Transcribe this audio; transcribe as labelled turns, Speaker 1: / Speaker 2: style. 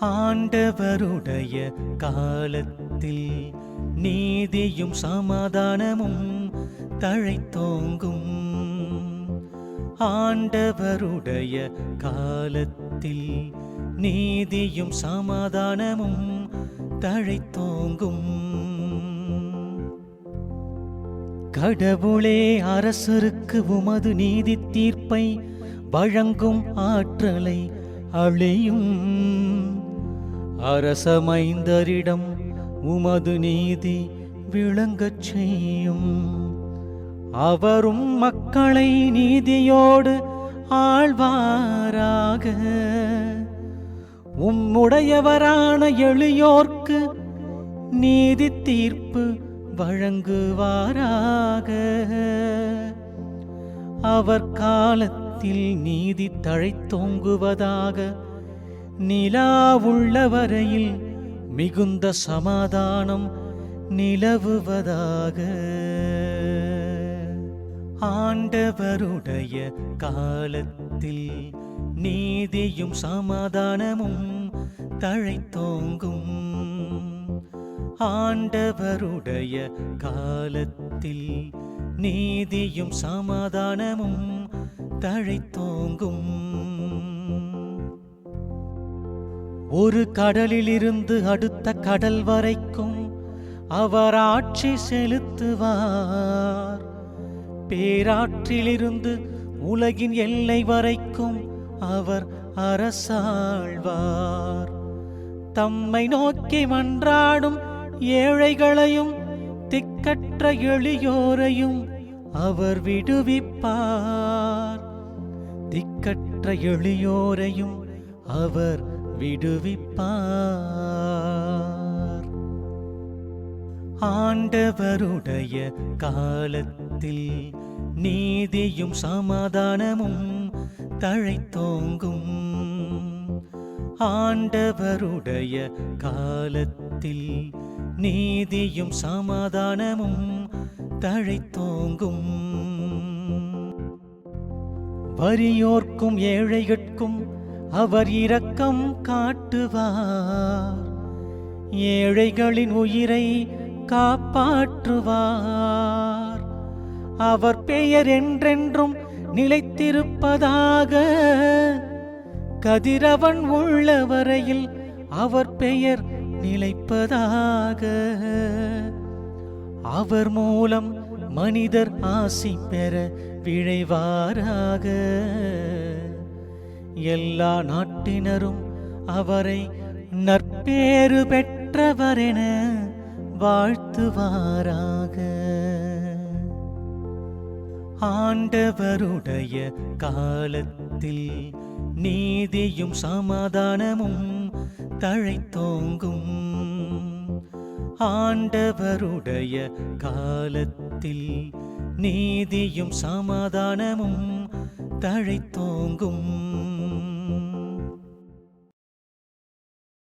Speaker 1: ஆண்டவருடைய காலத்தில் நீதியும் சமாதானமும் தழைத்தோங்கும். ஆண்டவருடைய காலத்தில் நீதியும் சமாதானமும் தழைத்தோங்கும். கடவுளே அரசருக்கு உமது நீதி தீர்ப்பை வழங்கும் ஆற்றலை அழியும். அரசமைந்தரிடம் உமது நீதி விளங்கச் செய்யும். அவரும் மக்களை நீதியோடு ஆழ்வாராக. உம்முடையவரான எளியோர்க்கு நீதி தீர்ப்பு வழங்குவாராக. அவர் காலத்தில் நீதி தழைத்தோங்குவதாக நிலா உள்ள வரையில் மிகுந்த சமாதானம் நிலவுவதாக. ஆண்டவருடைய காலத்தில் நீதியும் சமாதானமும் தழைத்தோங்கும். ஆண்டவருடைய காலத்தில் நீதியும் சமாதானமும் தழைத்தோங்கும். ஒரு கடலிலிருந்து அடுத்த கடல் வரைக்கும் அவர் ஆட்சி செலுத்துவார். பேராற்றிலிருந்து உலகின் எல்லை வரைக்கும் அவர் அரசாழ்வார். தம்மை நோக்கி மன்றாடும் ஏழைகளையும் திக்கற்ற எளியோரையும் அவர் விடுவிப்பார். திக்கற்ற எளியோரையும் அவர் விடுவிப்பார். ஆண்டவருடைய காலத்தில் நீதியும் சமாதானமும் தழைத்தோங்கும். ஆண்டவருடைய காலத்தில் நீதியும் சமாதானமும் தழைத்தோங்கும். வறியோர்க்கும் ஏழைகட்கும் அவர் இரக்கம் காட்டுவார். ஏழைகளின் உயிரை காப்பாற்றுவார். அவர் பெயர் என்றென்றும் நிலைத்திருப்பதாக. கதிரவன் உள்ள வரையில் அவர் பெயர் நிலைப்பதாக. அவர் மூலம் மனிதர் ஆசி பெற விழைவாராக. எல்லா நாட்டினரும் அவரை நற்பேறு பெற்றவரென வாழ்த்துவாராக. ஆண்டவருடைய காலத்தில் நீதியும் சமாதானமும் தழைத்தோங்கும். ஆண்டவருடைய காலத்தில் நீதியும் சமாதானமும் தழைத்தோங்கும்.